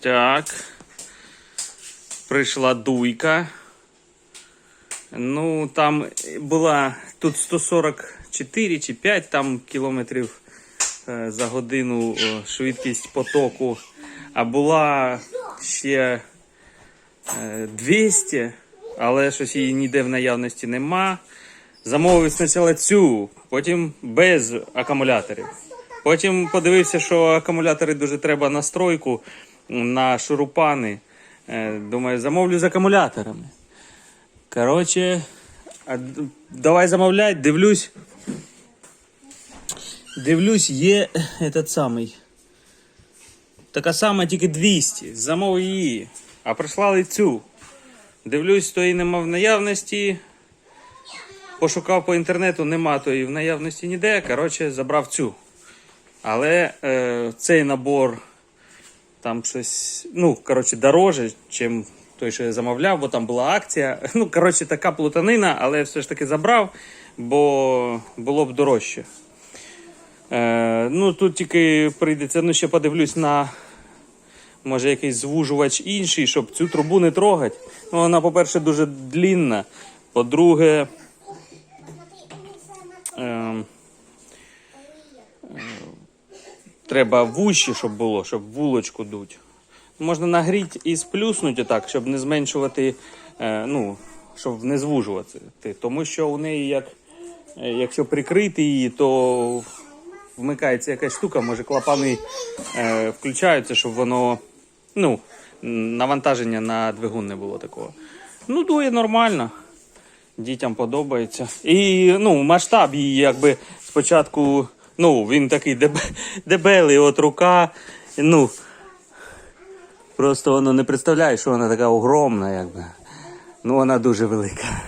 Так. Прийшла дуйка. Ну, там була тут 144 чи 5 там кілометрів е, за годину е, швидкість потоку. А була ще е, 200, але щось її ніде в наявності нема. Замовив спочатку цю, потім без акумуляторів. Потім подивився, що акумулятори дуже треба на стройку, на шурупани. Е, Думаю, замовлю з акумуляторами. Коротше, давай замовляй, дивлюсь. Дивлюсь, є этот самий. Така сама, тільки 200. Замовив її. А прислали цю. Дивлюсь, тої нема в наявності. Пошукав по інтернету, нема тої в наявності ніде. Коротше, забрав цю. Але е, цей набор там щось, ну, коротше, дороже, чим той, що я замовляв, бо там була акція. Ну, коротше, така плутанина, але я все ж таки забрав, бо було б дорожче. Е, ну, тут тільки прийдеться, ну, ще подивлюсь на може якийсь звужувач інший, щоб цю трубу не трогати. Ну, вона, по-перше, дуже длінна. По-друге, треба вущі, щоб було, щоб вулочку дуть. Можна нагріти і сплюснути так, щоб не зменшувати, е, ну, щоб не звужувати. Тому що у неї, як, е, якщо прикрити її, то вмикається якась штука, може клапани е, включаються, щоб воно ну, навантаження на двигун не було такого. Ну, дує нормально. Дітям подобається. І ну, масштаб її, якби спочатку, ну, він такий деб... дебелий, от рука. Ну, просто воно не представляє, що вона така огромна, якби. Ну, вона дуже велика.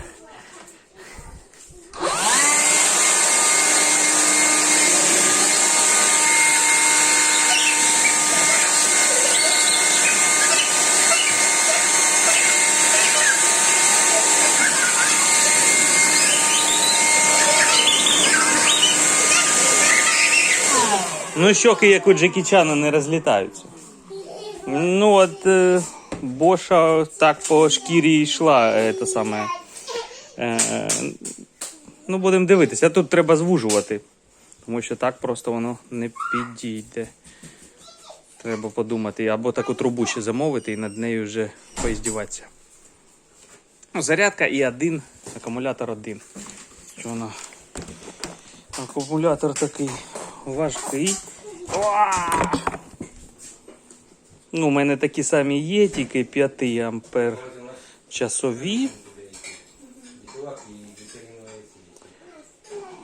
Ну, щоки, як у Джекі Чана, не розлітаються. Ну, от е, Боша так по шкірі йшла, е, те саме. Е, ну, будемо дивитися. Тут треба звужувати. Тому що так просто воно не підійде. Треба подумати. Або таку трубу ще замовити і над нею вже поіздіватися. Ну, зарядка і один, акумулятор один. Що вона? Акумулятор такий важкий. Ну, у мене такі самі є, тільки 5 ампер часові.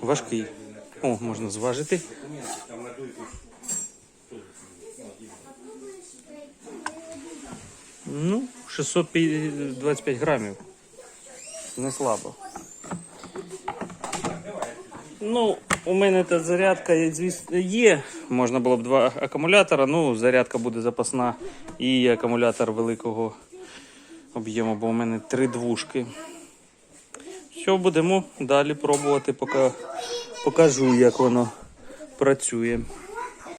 Важкий. О, можна зважити. Ну, 625 грамів. Не слабо. Ну, у мене та зарядка, звісно, є. Можна було б два акумулятора. Ну, зарядка буде запасна і акумулятор великого об'єму, бо у мене три двушки. Що будемо далі пробувати, поки покажу, як воно працює.